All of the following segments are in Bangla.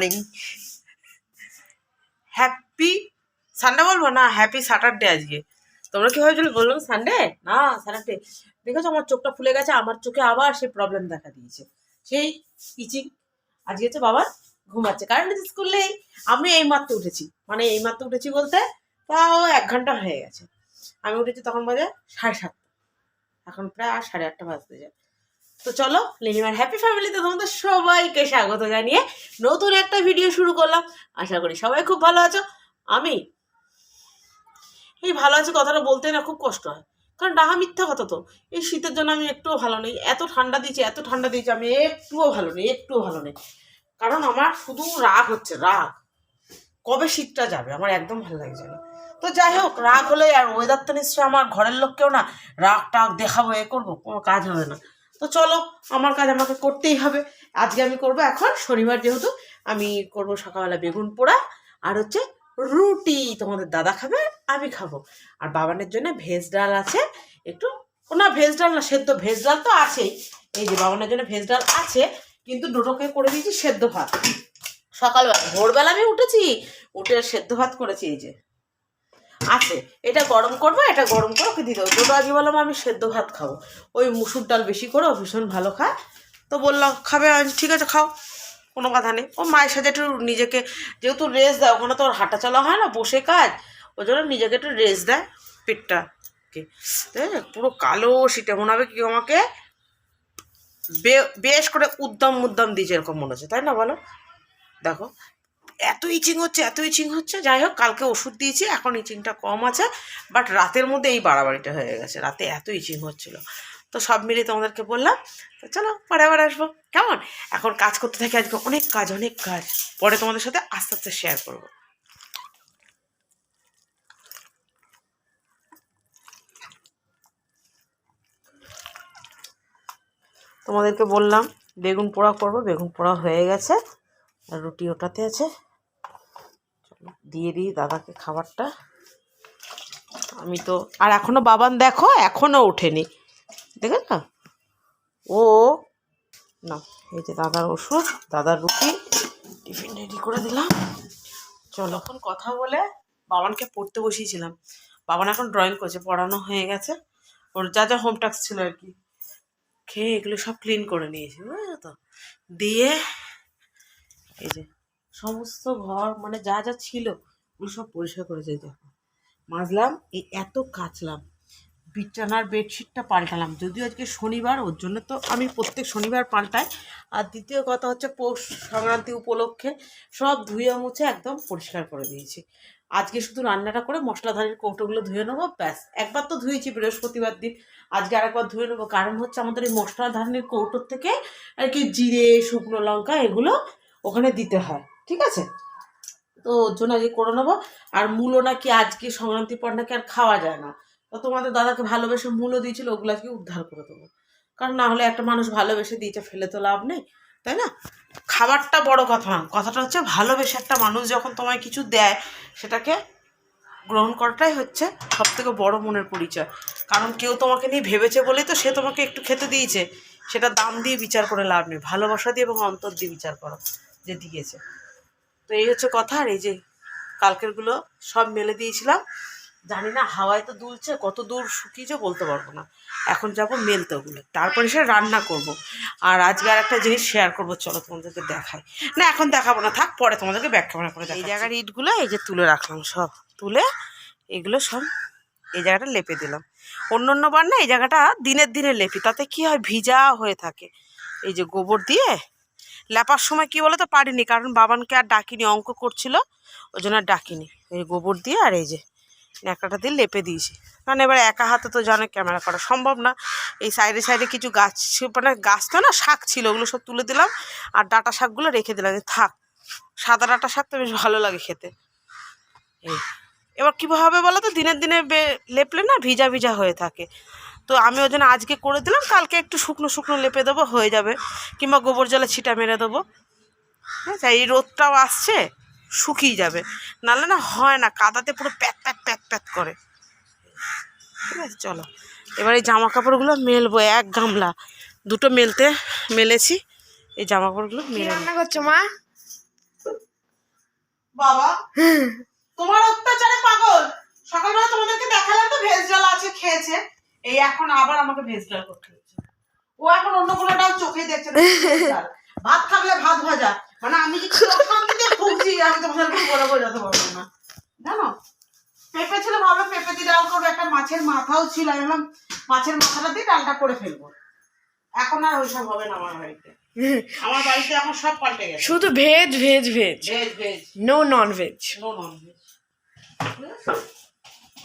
মর্নিং হ্যাপি সানডে বলব? না হ্যাপি স্যাটারডে আজকে। তোমরা কি ভাবছিল বললাম সানডে না স্যাটারডে দেখেছ আমার চোখটা ফুলে গেছে, আমার চোখে আবার সেই প্রবলেম দেখা দিয়েছে। সেই ইচিং আজকে হচ্ছে বাবা ঘুমাচ্ছে। কারণ স্কুল নেই আমি এই মাত্র উঠেছি। মানে এই মাত্র উঠেছি বলতে তাও এক ঘণ্টা হয়ে গেছে। আমি উঠেছি তখন বাজে সাড়ে সাতটা। এখন প্রায় সাড়ে আটটা বাজতে যায়। তো চলো লিনিমার হ্যাপি ফ্যামিলিতে তোমাদের সবাইকে স্বাগত জানিয়ে নতুন একটা ভিডিও শুরু করলাম। আশা করি সবাই খুব ভালো আছো। আমি এই ভালো আছে কথাটা বলতে না খুব কষ্ট হয়। কারণ ডাহা মিথ্যা কথা তো। এই শীতের জন্য আমি একটুও ভালো নেই। এত ঠান্ডা দিয়েছে, এত ঠান্ডা দিয়েছে, আমি একটুও ভালো নেই, একটুও ভালো নেই। কারণ আমার শুধু রাগ হচ্ছে, রাগ। কবে শীতটা যাবে? আমার একদম ভালো লাগছে না। তো যাই হোক, রাগ হলে আর ওয়েদার তো নিশ্চয়ই আমার ঘরের লোককেও না রাগ টাগ দেখাবো, এ করব, কোনো কাজ হবে না। তো চলো, আমার কাজ আমাকে করতেই হবে। আজকে আমি করব এখন, শনিবার যেহেতু, আমি করব সকালবেলা বেগুন পোড়া আর হচ্ছে রুটি। তোমাদের দাদা খাবে, আমি খাব। আর বাবানের জন্য ভেজ ডাল আছে। একটু না, ভেজ ডাল না, সেদ্ধ, ভেজ ডাল তো আছেই। এই যে বাবানের জন্য ভেজ ডাল আছে, কিন্তু দুটোকে করে দিয়েছি সেদ্ধ ভাত। সকালবেলা, ভোরবেলা আমি উঠেছি, উঠে সেদ্ধ ভাত করেছি এই যে। আছে। এটা গরম করব এটা গরম করে ওকে দিতে হবে দুটো আজকে বললাম আমি সেদ্ধ ভাত খাব। ওই মুসুর ডাল বেশি করে ও ভীষণ ভালো খায়। তো বললাম খাবে আমি, ঠিক আছে খাও কোনো কথা নেই। ও মায়ের সাথে একটু নিজেকে যেহেতু রেস্ট দেয় ওখানে তো ওর হাঁটা চলা হয় না বসে কাজ ওই জন্য নিজেকে একটু রেস্ট দেয় পেটটা পুরো কালো সেটা মনে হবে কি আমাকে বেশ করে উদ্দাম মুদ্দাম দিয়েছে এরকম মনে হচ্ছে। তাই না বলো? দেখো এত ইচিং হচ্ছে এত ইচিং হচ্ছে। যাই হোক, কালকে ওষুধ দিয়েছি, এখন ইচিংটা কম আছে। বাট রাতের মধ্যে এই বাড়াবাড়িটা হয়ে গেছে। রাতে এত ইচিং হচ্ছিল। তো সব মিলিয়ে তোমাদেরকে বললাম, তো চলো, পরে আবার আসব। কেমন? এখন কাজ করতে থাকি, আজকে অনেক কাজ অনেক কাজ। পরে তোমাদের সাথে আস্তে আস্তে শেয়ার করব। তোমাদেরকে বললাম, বেগুন পোড়া করব। বেগুন পোড়া হয়ে গেছে। আর রুটি ওটাতে আছে। দিয়ে দিই দাদাকে খাবারটা। আমি তো, আর এখনও বাবান দেখো, এখনও ওঠেনি। দেখে না ও, না, এই যে দাদার ওষুধ, দাদার রুটি, টিফিন রেডি করে দিলাম। চলো। এখন কথা বলে বাবানকে পড়তে বসিয়েছিলাম। বাবান এখন ড্রয়িং করছে, পড়ানো হয়ে গেছে। ওর যা যা হোম ছিল আর কি। খেয়ে এগুলো সব ক্লিন করে নিয়েছি, বুঝলো তো? দিয়ে এই যে সমস্ত ঘর মানে যা যা ছিল, ওগুলো সব পরিষ্কার করেছে দেখো মাজলাম, এই এত কাচলাম। বিছানার বেডশিটটা পাল্টালাম। যদিও আজকে শনিবার, ওর জন্য তো আমি প্রত্যেক শনিবার পাল্টাই। আর দ্বিতীয় কথা হচ্ছে, পৌষ সংক্রান্তি উপলক্ষে সব ধুয়ে মুছে একদম পরিষ্কার করে দিয়েছি। আজকে শুধু রান্নাটা করে মশলাধারের কৌটোগুলো ধুয়ে নেব, ব্যাস। একবার তো ধুয়েছি বৃহস্পতিবার দিন। আজকে আরেকবার ধুয়ে নেব, কারণ হচ্ছে আমাদের এই মশলা ধারণের কৌটোর থেকে আর কি জিরে, শুকনো লঙ্কা, এগুলো ওখানে দিতে হয়। ঠিক আছে? তো ওর জন্য আজকে করে নেব। আর মূলো নাকি আজকে সংক্রান্তি পর নাকি আর খাওয়া যায় না। তো তোমাদের দাদাকে ভালোবেসে মূলো দিয়েছিল, ওগুলো আজকে উদ্ধার করে দেবো। কারণ না হলে একটা মানুষ ভালোবেসে দিয়েছে, ফেলে তো লাভ নেই, তাই না? খাবারটা বড় কথা না, কথাটা হচ্ছে ভালোবেসে একটা মানুষ যখন তোমায় কিছু দেয়, সেটাকে গ্রহণ করাটাই হচ্ছে সব থেকে বড় মনের পরিচয়। কারণ কেউ তোমাকে নিয়ে ভেবেছে বলেই তো সে তোমাকে একটু খেতে দিয়েছে। সেটা দাম দিয়ে বিচার করে লাভ নেই, ভালোবাসা দিয়ে এবং অন্তর দিয়ে বিচার করো, যে দিয়েছে। তো এই হচ্ছে কথা আর এই যে কালকেরগুলো সব মেলে দিয়েছিলাম। জানি না হাওয়ায় তো দুলছে কত দূর শুকিয়েছে বলতে পারব না। এখন যাব মেলতে ওগুলো। তারপরে সে রান্না করব। আর আজকে আর একটা জিনিস শেয়ার করব চলো তোমাদেরকে দেখাই। না এখন দেখাবো না থাক পরে তোমাদেরকে ব্যাখ্যা করে এই জায়গার ইটগুলো এই যে তুলে রাখলাম সব তুলে এগুলো সব এই জায়গাটা লেপে দিলাম। অন্য অন্য বার না এই জায়গাটা দিনের দিনে লেপি তাতে কি হয় ভিজা হয়ে থাকে। এই যে গোবর দিয়ে লেপার সময় কি বলে তো পারিনি, কারণ বাবানকে আর ডাকিনি, অঙ্ক করছিল, ওই জন্য আর ডাকিনি। এই গোবর দিয়ে আর এই যে ন্যাকড়াটা দিয়ে লেপে দিয়েছি। কারণ এবার একা হাতে তো জানে ক্যামেরা করা সম্ভব না। এই সাইডে সাইডে কিছু গাছ মানে গাছ তো না, শাক ছিল, ওগুলো সব তুলে দিলাম আর ডাটা শাকগুলো রেখে দিলাম। থাক, সাদা ডাটা শাক তো বেশ ভালো লাগে খেতে। এই, এবার কীভাবে বলো তো দিনের দিনে লেপলে না ভিজা ভিজা হয়ে থাকে। তো আমি ওই জন্য আজকে করে দিলাম কালকে একটু শুকনো শুকনো লেপে দেবো হয়ে যাবে। কিংবা গোবর জলে ছিটা মেরে দেবো। হ্যাঁ এই রোদটাও আসছে শুকিয়ে যাবে। নাহলে না হয় না কাদাতে পুরো প্যাত প্যাত প্যাত প্যাত করে। ঠিক আছে চলো। এবার এই জামা কাপড়গুলো মেলবো এক গামলা। দুটো মেলতে মেলেছি এই জামা কাপড়গুলো মেলে রান্না করছ মা? বাবা তোমার অত্যাচারে পাগল। সকালবেলা তোমাদেরকে দেখালাম তো ভেজ ডাল আছে খেয়েছে। এই এখন আবার আমাকে ভেজ ডাল করতে হচ্ছে। ও এখন অন্য কোনো ডাল চোখেই দেখছে না ভাত থাকলে ভাত ভাজা। মানে আমি যে কি অশান্তিতে ভুগছি? আমি তোমাদেরকে বলে বোঝাতে পারব না। জানো? পেঁপে ছিল ভাবলাম পেঁপে দিয়ে ডাল করব। একটা মাছের মাথাও ছিল। আমি ভাবলাম মাছের মাথাটা দিয়ে ডালটা করে ফেলব। এখন আর ওইসব হবে না আমার বাড়িতে। আমার বাড়িতে এখন সব পাল্টে গেছে। শুধু veg veg veg. Veg veg. No non veg no non veg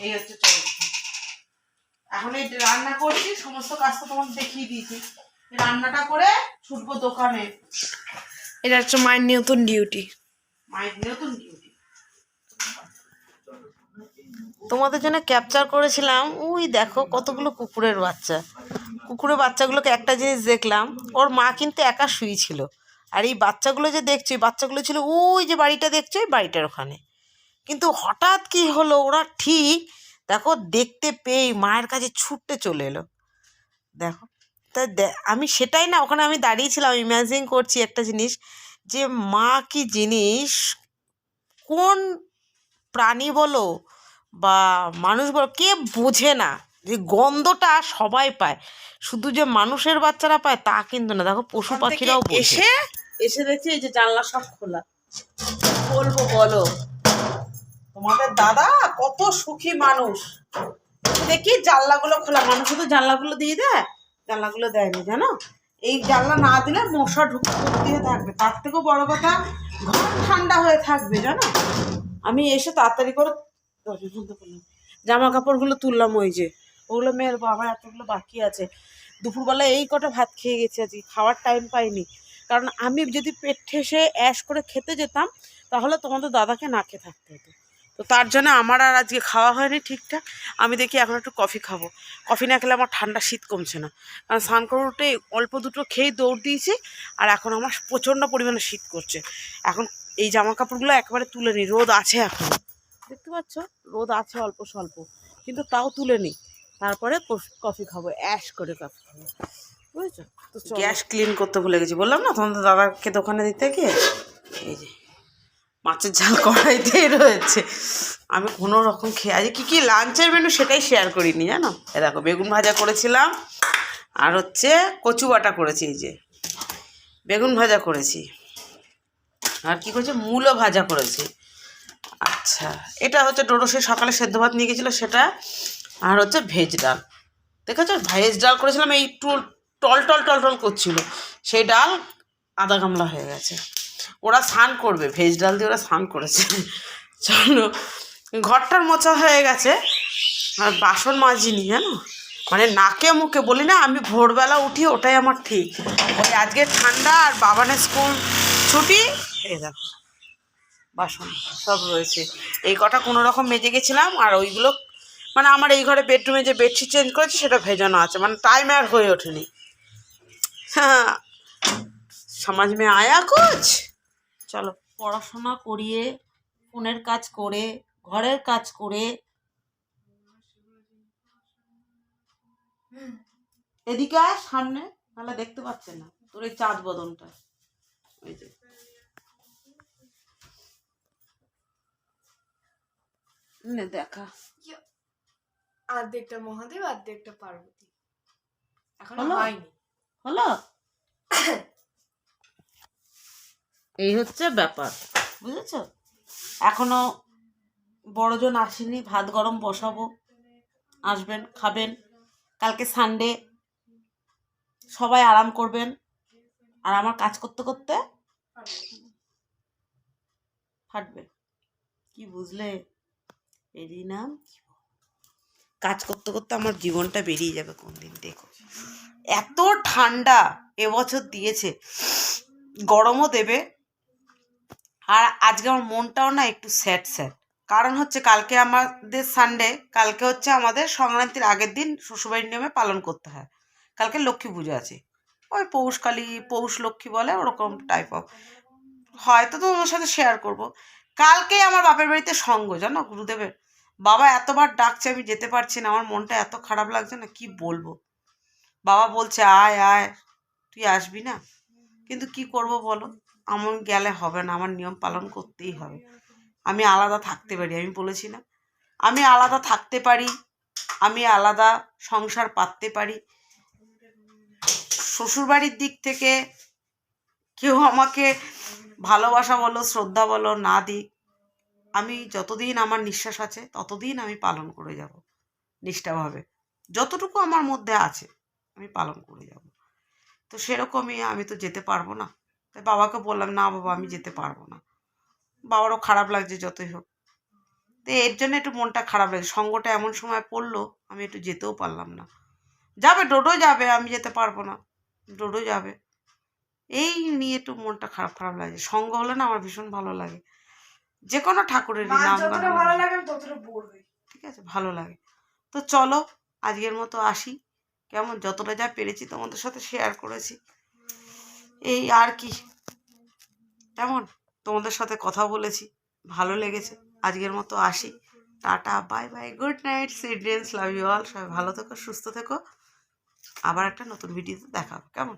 এই হচ্ছে চরিত্র এখন এই রান্না করছি সমস্ত কাজ তো তোমাকে দেখিয়ে দিয়েছি। রান্নাটা করে ছুটবো দোকানে। এটা হচ্ছে মায়ের নতুন ডিউটি মায়ের নতুন ডিউটি তোমাদের জন্য ক্যাপচার করেছিলাম। ওই দেখো কতগুলো কুকুরের বাচ্চা। কুকুরের বাচ্চাগুলোকে একটা জিনিস দেখলাম ওর মা কিন্তু একা শুয়েছিল আর এই বাচ্চাগুলো যে দেখছ বাচ্চাগুলো ছিল ওই যে বাড়িটা দেখছ ওই বাড়িটার ওখানে। কিন্তু হঠাৎ কি হলো ওরা ঠিক দেখো দেখতে পেয়ে মায়ের কাছে ছুটতে চলে এলো। দেখো তা আমি সেটাই না ওখানে আমি দাঁড়িয়েছিলাম ইমাজিন করছি একটা জিনিস যে মা কি জিনিস কোন প্রাণী বলো বা মানুষ বলো কে বোঝে না যে গন্ধটা সবাই পায়। শুধু যে মানুষের বাচ্চারা পায় তা কিন্তু না দেখো পশু পাখিরাও এসে এসে দেখছি এই যে জানলা সব খোলা। বলব বলো? তোমাদের দাদা, কত সুখী মানুষ। দেখি জানলাগুলো খোলা। মানুষ শুধু জানলাগুলো দিয়ে দেয়, জানলাগুলো দেয়নি, জানো? এই জানলা না দিলে মশা ঢুকে ভর্তি হয়ে থাকবে। তার থেকেও বড় কথা, ঘর ঠান্ডা হয়ে থাকবে, জানো? আমি এসে তাড়াতাড়ি করে জামা কাপড়গুলো তুললাম ওই যে। ওগুলো মেয়ের বাবার এতগুলো বাকি আছে। দুপুরবেলা এই কটা ভাত খেয়ে গেছি আজকে, খাওয়ার টাইম পাইনি। কারণ আমি যদি পেট ঠেসে অ্যাশ করে খেতে যেতাম, তাহলে তোমাদের দাদাকে না খেয়ে থাকতে হতো। তো তার জন্য আমার আর আজকে খাওয়া হয়নি ঠিকঠাক। আমি দেখি এখন একটু কফি খাব। কফি না খেলে আমার ঠান্ডা শীত কমছে না। কারণ স্নান করে উঠে অল্প দুটো খেয়ে দৌড় দিয়েছি আর এখন আমার প্রচণ্ড পরিমাণে শীত করছে। এখন এই জামা কাপড়গুলো একেবারে তুলে নিই রোদ আছে এখন। দেখতে পাচ্ছ? রোদ আছে অল্প স্বল্প। কিন্তু তাও তুলে নিই তারপরে কফি খাব। অ্যাশ করে কফি খাব। বুঝেছ? তো গ্যাস ক্লিন করতে ভুলে গেছি। বললাম না তোমাদের দাদাকে দোকানে দিতে গিয়ে? এই যে। মাছের ঝাল কড়াইতেই রয়েছে। আমি কোনো রকম খেয়ে আজ কী কী লাঞ্চের মেনু সেটাই শেয়ার করিনি, জানো? এ দেখো, বেগুন ভাজা করেছিলাম, আর হচ্ছে কচু বাটা করেছি এই যে। বেগুন ভাজা করেছি। আর কি করেছি? মূলো ভাজা করেছি। আচ্ছা এটা হচ্ছে ডোডোসে সকালে সেদ্ধ ভাত নিয়ে গেছিল সেটা, আর হচ্ছে ভেজ ডাল। দেখেছ? ভেজ ডাল করেছিলাম, এই টুল টল টল টল টল করছিল। সেই ডাল আধা গামলা হয়ে গেছে। ওরা স্নান করবে, ভেজ ডাল দিয়ে ওরা স্নান করেছে। চলো, ঘরটার মোচা হয়ে গেছে, আর বাসন মাজিনি, জানো? মানে নাকে মুখে বলি না, আমি ভোরবেলা উঠি, ওটাই আমার ঠিক। ওই আজকে ঠান্ডা আর বাবানের স্কুল ছুটি, এই দেখো, বাসন সব রয়েছে। এই কটা কোনো রকম মেজে গেছিলাম, আর ওইগুলো মানে আমার এই ঘরে বেডরুমে যে বেডশিট চেঞ্জ করেছি, সেটা ভেজানো আছে মানে টাইম আর হয়ে ওঠেনি। হ্যাঁ সমাজ মে আয়া কুছ? চলো পড়াশোনা করিয়ে ফোনের কাজ করে ঘরের কাজ করে। এদিকে আয় সামনে তাহলে দেখতে পাচ্ছে না। তোর এই চাঁদ বদনটা। ওই যে। দেখা। অর্ধেকটা মহাদেব অর্ধেকটা পার্বতী। এখনও? হয়নি। হলো? এই হচ্ছে ব্যাপার। বুঝেছ? এখনও বড়জন আসেনি, ভাত গরম বসাবো। আসবেন, খাবেন। কালকে সানডে সবাই আরাম করবেন। আর আমার কাজ করতে করতে ফাটবে। কি বুঝলে? এরই নাম কাজ করতে করতে আমার জীবনটা বেরিয়ে যাবে কোনদিন, দেখো। এত ঠান্ডা এবছর দিয়েছে। গরমও দেবে আর আজকে আমার মনটাও না একটু স্যাড স্যাড। কারণ হচ্ছে কালকে আমাদের সানডে কালকে হচ্ছে আমাদের সংক্রান্তির আগের দিন শ্বশুরবাড়ির নিয়মে পালন করতে হয়। কালকে লক্ষ্মী পুজো আছে। ওই পৌষকালী পৌষ লক্ষ্মী বলে ওরকম টাইপ অফ হয়তো তো তোমার সাথে শেয়ার করব। কালকেই আমার বাপের বাড়িতে সঙ্গ, জানো গুরুদেবের। বাবা এতবার ডাকছে আমি যেতে পারছি না, আমার মনটা এত খারাপ লাগছে না, কি বলব? বাবা বলছে, আয় আয়, তুই আসবি না? কিন্তু কি করব বলো? আমার গেলে হবে না, আমার নিয়ম পালন করতেই হবে। আমি আলাদা থাকতে পারি, আমি বলেছি না। আমি আলাদা থাকতে পারি, আমি আলাদা সংসার পাততে পারি। শ্বশুরবাড়ির দিক থেকে কেউ আমাকে ভালোবাসা বলো, শ্রদ্ধা বলো, না দিক, আমি যতদিন আমার নিঃশ্বাস আছে, ততদিন আমি পালন করে যাব, নিষ্ঠাভাবে। যতটুকু আমার মধ্যে আছে, আমি পালন করে যাব। তো সেরকমই আমি তো যেতে পারব না। তাই বাবাকে বললাম না বাবা আমি যেতে পারব না। বাবারও খারাপ লাগছে যতই হোক। তো এর জন্য একটু মনটা খারাপ লাগছে সঙ্গটা এমন সময় পড়ল আমি একটু যেতেও পারলাম না। যাবে ডোডো যাবে আমি যেতে পারব না। ডোডো যাবে। এই নিয়ে একটু মনটা খারাপ খারাপ লাগছে সঙ্গ হলে না আমার ভীষণ ভালো লাগে। যে কোনো ঠাকুরেরই নাম লাগে ঠিক আছে ভালো লাগে। তো চলো আজকের মতো আসি। কেমন? যতটা যা পেরেছি তোমাদের সাথে শেয়ার করেছি। এই আর কি। কেমন? তোমাদের সাথে কথা বলেছি, ভালো লেগেছে। আজকের মতো আসি। Tata bye bye good night সিডেন্স love you all সবাই ভালো থেকো, সুস্থ থেকো। আবার একটা নতুন ভিডিওতে দেখাবো কেমন?